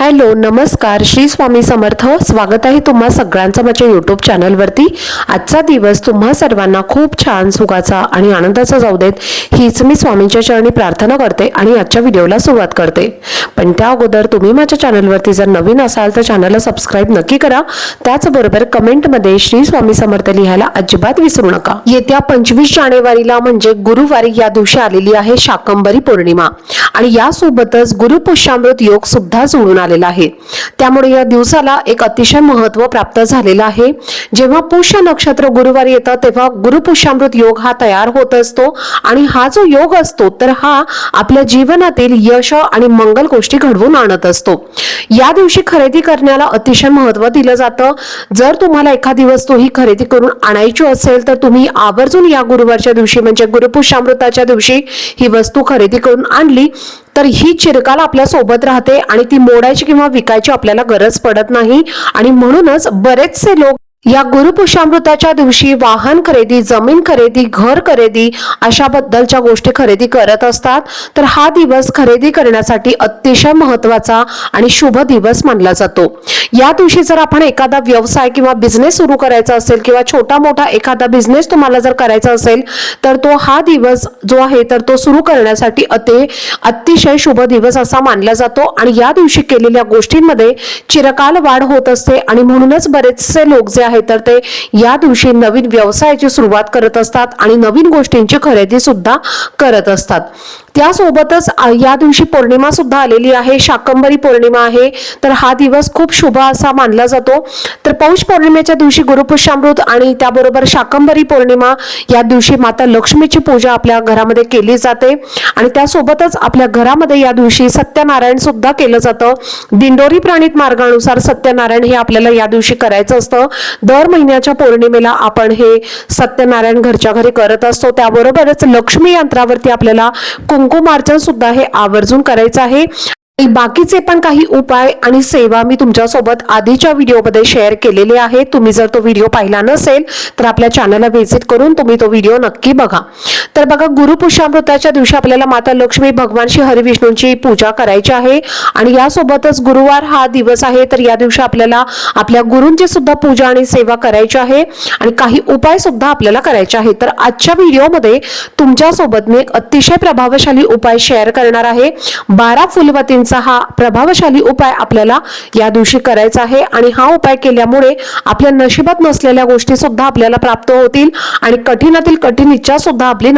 Hello नमस्कार. श्री स्वामी समर्थ. स्वागत आहे तुम्हा सगळ्यांचं माझ्या यूट्यूब चॅनलवरती आजचा दिवस तुम्हा सर्वांना खूप छान सुखाचा आणि आनंदाचा जाऊ देत. हीच मी स्वामींच्या चरणी प्रार्थना करते आणि आजच्या व्हिडिओला सुरुवात करते. पण त्या अगोदर तुम्ही माझ्या चॅनलवरती जर नवीन असाल तर चॅनलला सबस्क्राईब नक्की करा. त्याचबरोबर कमेंटमध्ये श्री स्वामी समर्थ लिहायला अजिबात विसरू नका. येत्या पंचवीस जानेवारीला म्हणजे गुरुवारी या दिवशी आलेली आहे शाकंबरी पौर्णिमा. आणि यासोबतच गुरुपुष्यामृत योग सुद्धा जुळून आलेला आहे. त्यामुळे या दिवसाला एक अतिशय महत्त्व प्राप्त झालेलं आहे. जेव्हा पुष्य नक्षत्र गुरुवारी येतं तेव्हा गुरुपुष्यामृत योग हा तयार होत असतो. आणि हा जो योग असतो तर हा आपल्या जीवनातील यश आणि मंगल गोष्टी घडवून आणत असतो. या दिवशी खरेदी करण्याला अतिशय महत्त्व दिलं जातं. जर तुम्हाला एखादी वस्तू ही खरेदी करून आणायची असेल तर तुम्ही आवर्जून या गुरुवारच्या दिवशी म्हणजे गुरुपुष्यामृताच्या दिवशी ही वस्तू खरेदी करून आणली तर ही चिरकाल आपल्यासोबत राहते आणि ती मोडायची किंवा विकायची आपल्याला गरज पडत नाही. आणि म्हणूनच बरेचसे लोक या गुरुपुषामृताच्या दिवशी वाहन खरेदी जमीन खरेदी घर खरेदी अशा बद्दलच्या गोष्टी खरेदी करत असतात. तर हा दिवस खरेदी करण्यासाठी अतिशय महत्त्वाचा आणि शुभ दिवस मानला जातो. या दिवशी जर आपण एखादा व्यवसाय किंवा बिझनेस सुरू करायचा असेल किंवा छोटा मोठा एखादा बिझनेस तुम्हाला जर करायचा असेल तर तो हा दिवस जो आहे तर तो सुरू करण्यासाठी अति अतिशय शुभ दिवस असा मानला जातो. आणि या दिवशी केलेल्या गोष्टींमध्ये चिरकाल वाढ होत असते आणि म्हणूनच बरेचसे लोक जे आहेत तर ते या दिवशी नवीन व्यवसायाची सुरुवात करत असतात आणि नवीन गोष्टींची खरेदी सुद्धा करत असतात. त्यासोबतच या दिवशी पौर्णिमा सुद्धा आलेली आहे शाकंबरी पौर्णिमा आहे. तर हा दिवस खूप शुभ असा मानला जातो. तर पौष पौर्णिमेच्या दिवशी गुरुपुष्यामृत आणि त्याबरोबर शाकंबरी पौर्णिमा या दिवशी माता लक्ष्मीची पूजा आपल्या घरामध्ये केली जाते. आणि त्यासोबतच आपल्या घरामध्ये या दिवशी सत्यनारायण सुद्धा केलं जातं. दिंडोरी प्राणित मार्गानुसार सत्यनारायण हे आपल्याला या दिवशी करायचं असतं. दर महिन्याच्या पौर्णिमेला आपण हे सत्यनारायण घरच्या घरी करत असतो. त्याबरोबरच लक्ष्मी यंत्रावरती आपल्याला कुंकुमार्चन सुद्धा हे आवर्जून करायचं आहे. आणि बाकीचे पण काही उपाय आणि सेवा मी तुमच्यासोबत आधीच्या व्हिडिओमध्ये शेअर केलेले आहेत तुम्ही जर तो व्हिडिओ पाहिला नसेल तर आपल्या चॅनलला व्हिजिट करून तुम्ही तो व्हिडिओ नक्की बघा. तर बघा गुरुपुष्यामृताच्या दिवशी आपल्याला माता लक्ष्मी भगवान श्री हरिविष्णूंची पूजा करायची आहे. आणि यासोबतच गुरुवार हा दिवस आहे तर या दिवशी आपल्याला आपल्या गुरूंची सुद्धा पूजा आणि सेवा करायची आहे. आणि काही उपाय सुद्धा आपल्याला करायचे आहे तर आजच्या व्हिडिओमध्ये तुमच्यासोबत मी एक अतिशय प्रभावशाली उपाय शेअर करणार आहे. बारा फुलवतींचा हा प्रभावशाली उपाय आपल्याला या दिवशी करायचा आहे. आणि हा उपाय केल्यामुळे आपल्या नशिबात नसलेल्या गोष्टी सुद्धा आपल्याला प्राप्त होतील. आणि कठीणातील कठीण इच्छा सुद्धा आपली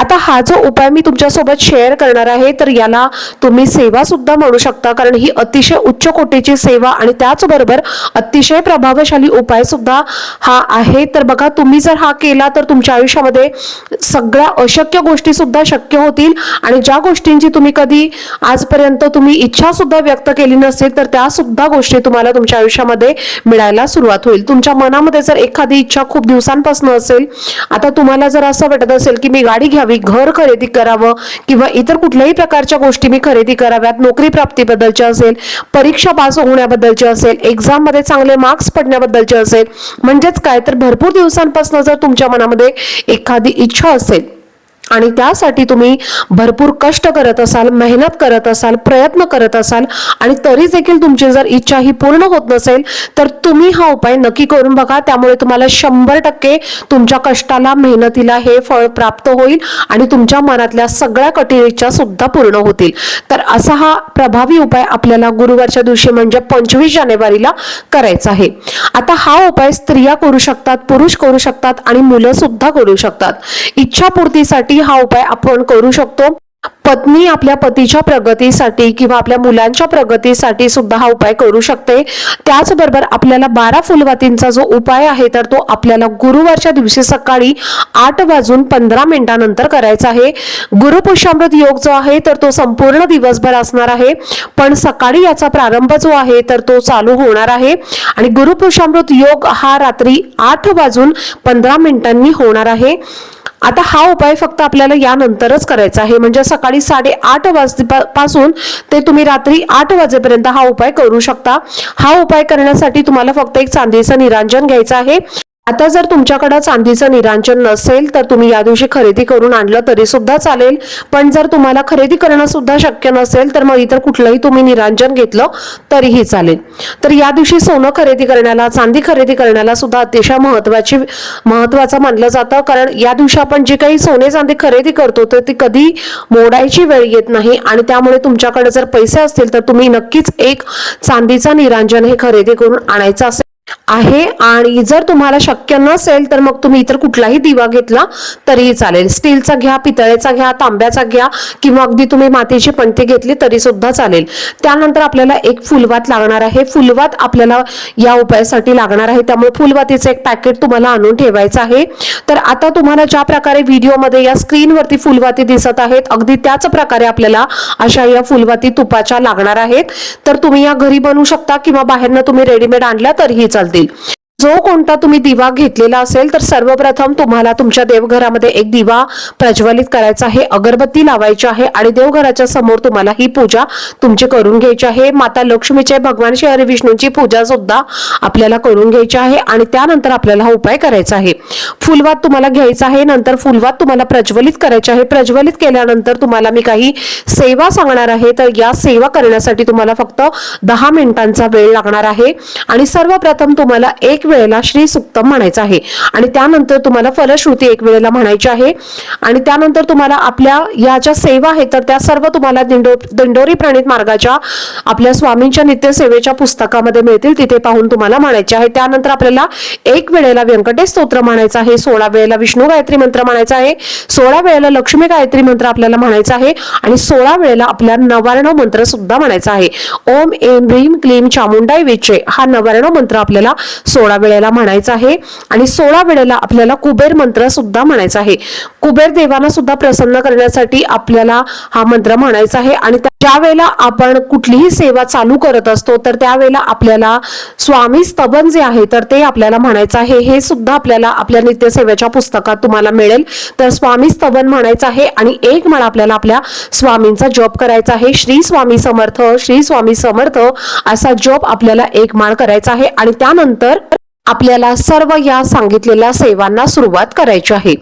आता हा जो उपाय मी तुमच्यासोबत शेअर करणार आहे तर याला तुम्ही सेवा सुद्धा म्हणू शकता कारण ही अतिशय उच्च कोटीची सेवा आणि त्याचबरोबर अतिशय प्रभावशाली उपाय सुद्धा हा आहे. तर बघा तुम्ही जर हा केला तर तुमच्या आयुष्यामध्ये सगळ्या अशक्य गोष्टी सुद्धा शक्य होतील. आणि ज्या गोष्टींची तुम्ही कधी आजपर्यंत तुम्ही इच्छा सुद्धा व्यक्त केली नसेल तर त्या सुद्धा गोष्टी तुम्हाला तुमच्या आयुष्यामध्ये मिळायला सुरुवात होईल. तुमच्या मनामध्ये जर एखादी इच्छा खूप दिवसांपासून असेल आता तुम्हाला जर असं वाटत असेल की मी गाडी घ्यावी घर खरेदी करावं किंवा इतर कुठल्याही प्रकारच्या गोष्टी मी खरेदी कराव्यात नोकरी प्राप्तीबद्दलच्या असेल परीक्षा पास होण्याबद्दलची असेल एक्झाममध्ये चांगले मार्क्स पडण्याबद्दलचे असेल म्हणजेच काय? तर भरपूर दिवसांपासून जर तुमच्या मनामध्ये एखादी इच्छा असेल आणि त्यासाठी तुम्ही भरपूर कष्ट करत असाल मेहनत करत असाल प्रयत्न करत असाल आणि तरी देखील तुमची जर इच्छा ही पूर्ण होत नसेल तर तुम्ही हा उपाय नक्की करून बघा. त्यामुळे तुम्हाला शंभर टक्के तुमच्या कष्टाला मेहनतीला हे फळ प्राप्त होईल आणि तुमच्या मनातल्या सगळ्या कठीण इच्छा सुद्धा पूर्ण होतील. तर असा हा प्रभावी उपाय आपल्याला गुरुवारच्या दिवशी म्हणजे पंचवीस जानेवारीला करायचा आहे. आता हा उपाय स्त्रिया करू शकतात पुरुष करू शकतात आणि मुलं सुद्धा करू शकतात. इच्छापूर्तीसाठी हा उपाय आपण करू शकतो. पत्नी आपल्या पतीच्या प्रगतीसाठी किंवा आपल्या मुलांच्या प्रगतीसाठी सुद्धा हा उपाय करू शकते. त्याचबरोबर आपल्याला बारा फुलवातींचा जो उपाय आहे तर तो आपल्याला गुरुवारच्या दिवशी सकाळी आठ वाजून पंधरा मिनिटानंतर करायचा आहे. गुरुपुष्यामृत योग जो आहे तर तो संपूर्ण दिवसभर असणार आहे. पण सकाळी याचा प्रारंभ जो आहे तर तो चालू होणार आहे. आणि गुरुपुष्यामृत योग हा रात्री आठ वाजून पंधरा मिनिटांनी होणार आहे. आता हा उपाय फक्त आपल्याला यानंतरच करायचा आहे. म्हणजे सकाळी साडेआठ वाजपासून ते तुम्ही रात्री आठ वाजेपर्यंत हा उपाय करू शकता. हा उपाय करण्यासाठी तुम्हाला फक्त एक चांदीचं निरांजन घ्यायचं आहे. आता जर तुमच्याकडे चांदीचं निरांजन नसेल तर तुम्ही या दिवशी खरेदी करून आणलं तरी सुद्धा चालेल. पण जर तुम्हाला खरेदी करणं सुद्धा शक्य नसेल तर मग इतर कुठलंही तुम्ही निरांजन घेतलं तरीही चालेल. तर या दिवशी सोनं खरेदी करण्याला चांदी खरेदी करण्याला सुद्धा अतिशय महत्वाची महत्वाचं मानलं जातं. कारण या दिवशी आपण जे काही सोने चांदी खरेदी करतो तर ती कधी मोडायची वेळ येत नाही. आणि त्यामुळे तुमच्याकडे जर पैसे असतील तर तुम्ही नक्कीच एक चांदीचा निरांजन हे खरेदी करून आणायचं असेल. आहे आणि जर तुम्हाला शक्य नसेल तर मग तुम्ही इतर कुठलाही दिवा घेतला तरीही चालेल. स्टीलचा घ्या पितळेचा घ्या तांब्याचा घ्या किंवा अगदी तुम्ही मातीची पणती घेतली तरी सुद्धा चालेल. त्यानंतर आपल्याला एक फुलवात लागणार आहे. फुलवात आपल्याला या उपायासाठी लागणार आहे. त्यामुळे फुलवातीचं एक पॅकेट तुम्हाला आणून ठेवायचं आहे. तर आता तुम्हाला ज्या प्रकारे व्हिडिओमध्ये या स्क्रीनवरती फुलवाती दिसत आहेत अगदी त्याच प्रकारे आपल्याला अशा या फुलवाती तुपाच्या लागणार आहेत. तर तुम्ही या घरी बनवू शकता किंवा बाहेरनं तुम्ही रेडीमेड आणल्या तरीही चालतील जो कोणता तुम्ही दिवा घेतलेला असेल तर सर्वप्रथम तुम्हाला तुमच्या देवघरामध्ये एक दिवा प्रज्वलित करायचा आहे अगरबत्ती लावायची आहे आणि देवघराच्या समोर तुम्हाला ही पूजा तुमची करून घ्यायची आहे. माता लक्ष्मीचे भगवान श्री हरी विष्णूंची पूजा सुद्धा आपल्याला करून घ्यायची आहे आणि त्यानंतर आपल्याला हा उपाय करायचा आहे. फुलवात तुम्हाला घ्यायचा आहे नंतर फुलवात तुम्हाला प्रज्वलित करायचे आहे. प्रज्वलित केल्यानंतर तुम्हाला मी काही सेवा सांगणार आहे तर या सेवा करण्यासाठी तुम्हाला फक्त दहा मिनिटांचा वेळ लागणार आहे. आणि सर्वप्रथम तुम्हाला एक वेळेला श्री सुक्तम म्हणायचं आहे. आणि त्यानंतर तुम्हाला फलश्रुती एक वेळेला म्हणायची आहे. आणि त्यानंतर तुम्हाला आपल्या या ज्या सेवा आहेत तर त्या सर्व तुम्हाला दिंडो दिंडोरी प्रणित मार्गाच्या आपल्या स्वामींच्या नित्य सेवेच्या पुस्तकामध्ये मिळतील. तिथे पाहून तुम्हाला म्हणायचे आहे. त्यानंतर आपल्याला एक वेळेला व्यंकटेश स्तोत्र म्हणायचं आहे. सोळा वेळेला विष्णू गायत्री मंत्र म्हणायचा आहे. सोळा वेळेला लक्ष्मी गायत्री मंत्र आपल्याला म्हणायचा आहे. आणि सोळा वेळेला आपल्या नवारणव मंत्र सुद्धा म्हणायचा आहे. ओम एम ह्रीम क्लीम चामुंडाई विचे हा नवारणव मंत्र आपल्याला सोळा वेळेला म्हणायचं आहे आणि सोळा वेळेला आपल्याला कुबेर मंत्र सुद्धा म्हणायचा आहे. कुबेर देवांना सुद्धा प्रसन्न करण्यासाठी आपल्याला हा मंत्र म्हणायचा आहे आणि त्या- ज्या वेळेला आपण कुठलीही सेवा चालू करत असतो तर त्यावेळेला आपल्याला स्वामी स्तबन जे आहे तर ते आपल्याला म्हणायचं आहे. हे सुद्धा आपल्याला आपल्या नित्यसेवेच्या पुस्तकात तुम्हाला मिळेल. तर स्वामी स्तबन म्हणायचं आहे आणि एक माळ आपल्याला आपल्या स्वामींचा जप करायचा आहे. श्री स्वामी समर्थ श्री स्वामी समर्थ असा जप आपल्याला एक माळ करायचा आहे आणि त्यानंतर आपल्याला सर्व या सांगितलेल्या सेवांना सुरुवात करायची आहे.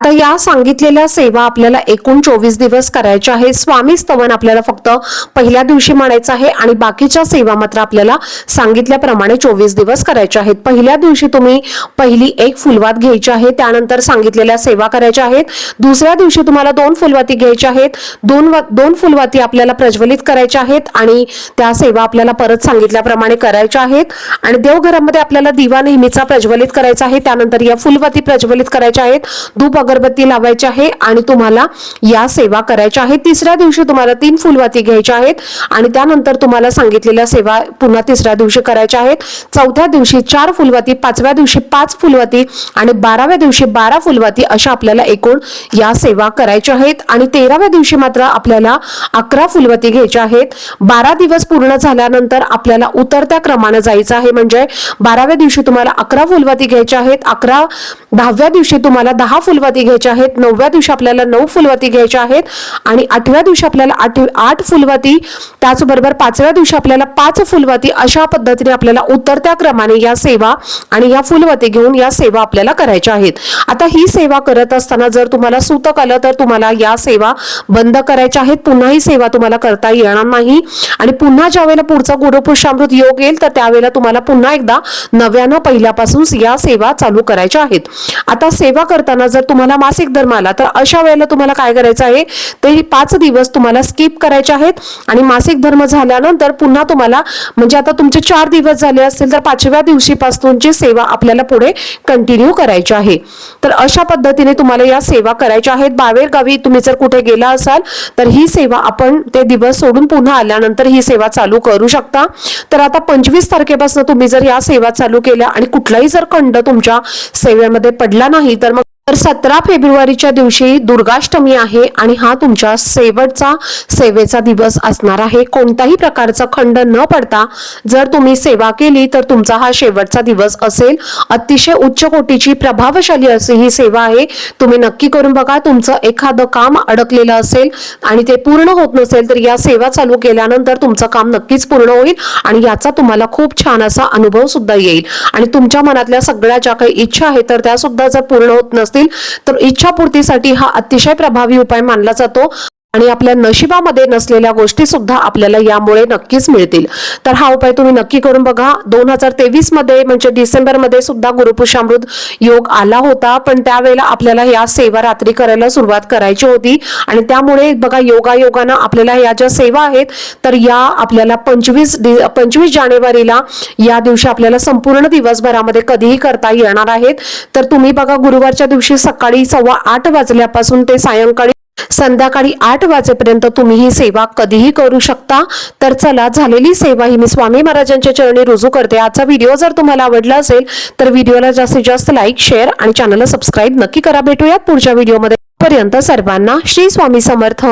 आता या सांगितलेल्या सेवा आपल्याला एकूण चोवीस दिवस करायच्या आहे स्वामी स्तवन आपल्याला फक्त पहिल्या दिवशी म्हणायचं आहे आणि बाकीच्या सेवा मात्र आपल्याला सांगितल्याप्रमाणे चोवीस दिवस करायच्या आहेत. पहिल्या दिवशी तुम्ही पहिली एक फुलवात घ्यायची आहे त्यानंतर सांगितलेल्या सेवा करायच्या आहेत. दुसऱ्या दिवशी तुम्हाला दोन फुलवाती घ्यायच्या आहेत. दोन दोन फुलवाती आपल्याला प्रज्वलित करायच्या आहेत आणि त्या सेवा आपल्याला परत सांगितल्याप्रमाणे करायच्या आहेत. आणि देवघरामध्ये आपल्याला दिवा नेहमीचा प्रज्वलित करायचा आहे त्यानंतर या फुलवाती प्रज्वलित करायच्या आहेत. दुप अगरबत्ती लावायची आहे आणि तुम्हाला या सेवा करायच्या आहेत. तिसऱ्या दिवशी तुम्हाला तीन फुलवाती घ्यायच्या आहेत आणि त्यानंतर तुम्हाला सांगितलेल्या सेवा पुन्हा तिसऱ्या दिवशी करायच्या आहेत. चौथ्या दिवशी चार फुलवाती पाचव्या दिवशी पाच फुलवाती आणि बाराव्या दिवशी बारा फुलवाती अशा आपल्याला एकूण या सेवा करायच्या आहेत. आणि तेराव्या दिवशी मात्र आपल्याला अकरा फुलवती घ्यायच्या आहेत. बारा दिवस पूर्ण झाल्यानंतर आपल्याला उतरत्या क्रमाने जायचं आहे. म्हणजे बाराव्या दिवशी तुम्हाला अकरा फुलवती घ्यायच्या आहेत. अकरा दहाव्या दिवशी तुम्हाला दहा फुलवती घ्यायच्या आहेत. नवव्या दिवशी आपल्याला नऊ फुलवती घ्यायच्या आहेत. आणि आठव्या दिवशी आपल्याला आठ आठ फुलवती त्याचबरोबर पाचव्या दिवशी आपल्याला पाच फुलवती अशा पद्धतीने आपल्याला उतरत्या क्रमाने या सेवा आणि या फुलवती घेऊन या सेवा आपल्याला करायच्या आहेत. आता ही सेवा करत असताना जर तुम्हाला सूतक आलं तर तुम्हाला या सेवा बंद करायच्या आहेत. पुन्हा ही सेवा तुम्हाला करता येणार नाही. आणि पुन्हा ज्या वेळेला पुढचा गुरुपुरुषामृत योग येईल तर त्यावेळेला तुम्हाला पुन्हा एकदा नव्यानं पहिल्यापासून या सेवा चालू करायच्या आहेत. आता सेवा करताना जर तुम्हाला मासिक धर्म आला तर अशा वेळेला तुम्हाला काय करायचं आहे? ते ही पाच दिवस तुम्हाला स्किप करायचे आहेत आणि मासिक धर्म झाल्यानंतर पुन्हा तुम्हाला म्हणजे आता तुमचे चार दिवस झाले असतील तर पाचव्या दिवशीपासूनची सेवा आपल्याला पुढे कंटिन्यू करायची आहे. तर अशा पद्धतीने तुम्हाला या सेवा करायच्या आहेत. बावेर गावी तुम्ही जर कुठे गेला असाल तर ही सेवा आपण ते दिवस सोडून पुन्हा आल्यानंतर ही सेवा चालू करू शकता. तर आता पंचवीस तारखेपासून तुम्ही जर या सेवा चालू केल्या आणि कुठलाही जर खंड तुमच्या सेवेमध्ये पडला नाही तर मग तर सतरा फेब्रुवारीच्या दिवशी दुर्गाष्टमी आहे आणि हा तुमच्या शेवटचा सेवेचा दिवस असणार आहे. कोणताही प्रकारचा खंड न पडता जर तुम्ही सेवा केली तर तुमचा हा शेवटचा दिवस असेल. अतिशय उच्च कोटीची प्रभावशाली अशी ही सेवा आहे. तुम्ही नक्की करून बघा तुमचं एखादं काम अडकलेलं असेल आणि ते पूर्ण होत नसेल तर या सेवा चालू केल्यानंतर तुमचं काम नक्कीच पूर्ण होईल आणि याचा तुम्हाला खूप छान असा अनुभव सुद्धा येईल. आणि तुमच्या मनातल्या सगळ्या ज्या काही इच्छा आहेत तर त्या सुद्धा जर पूर्ण होत नसतील तर इच्छापूर्तीसाठी हा अतिशय प्रभावी उपाय मानला जातो. आणि आपल्या नशिबामध्ये नसलेल्या गोष्टी सुद्धा आपल्याला यामुळे नक्कीच मिळतील. तर हा उपाय तुम्ही नक्की करून बघा. दोन हजार तेवीसमध्ये म्हणजे डिसेंबरमध्ये सुद्धा गुरुपुषामृत योग आला होता. पण त्यावेळेला आपल्याला या सेवा रात्री करायला सुरुवात करायची होती. आणि त्यामुळे बघा योगा योगानं आपल्याला या ज्या सेवा आहेत तर या आपल्याला पंचवीस पंचवीस जानेवारीला या दिवशी आपल्याला संपूर्ण दिवसभरामध्ये कधीही करता येणार आहेत. तर तुम्ही बघा गुरुवारच्या दिवशी सकाळी सव्वा आठ वाजल्यापासून ते सायंकाळी संध्याकाळी आठ वाजेपर्यंत तुम्ही ही सेवा कधीही करू शकता. तर चला झालेली सेवा ही मी स्वामी महाराजांच्या चरणी रुजू करते. आजचा व्हिडिओ जर तुम्हाला आवडला असेल तर व्हिडिओला जास्तीत जास्त लाईक शेअर आणि चॅनलला सबस्क्राईब नक्की करा. भेटूयात पुढच्या व्हिडिओमध्ये. पर्यंत सर्वांना श्री स्वामी समर्थ.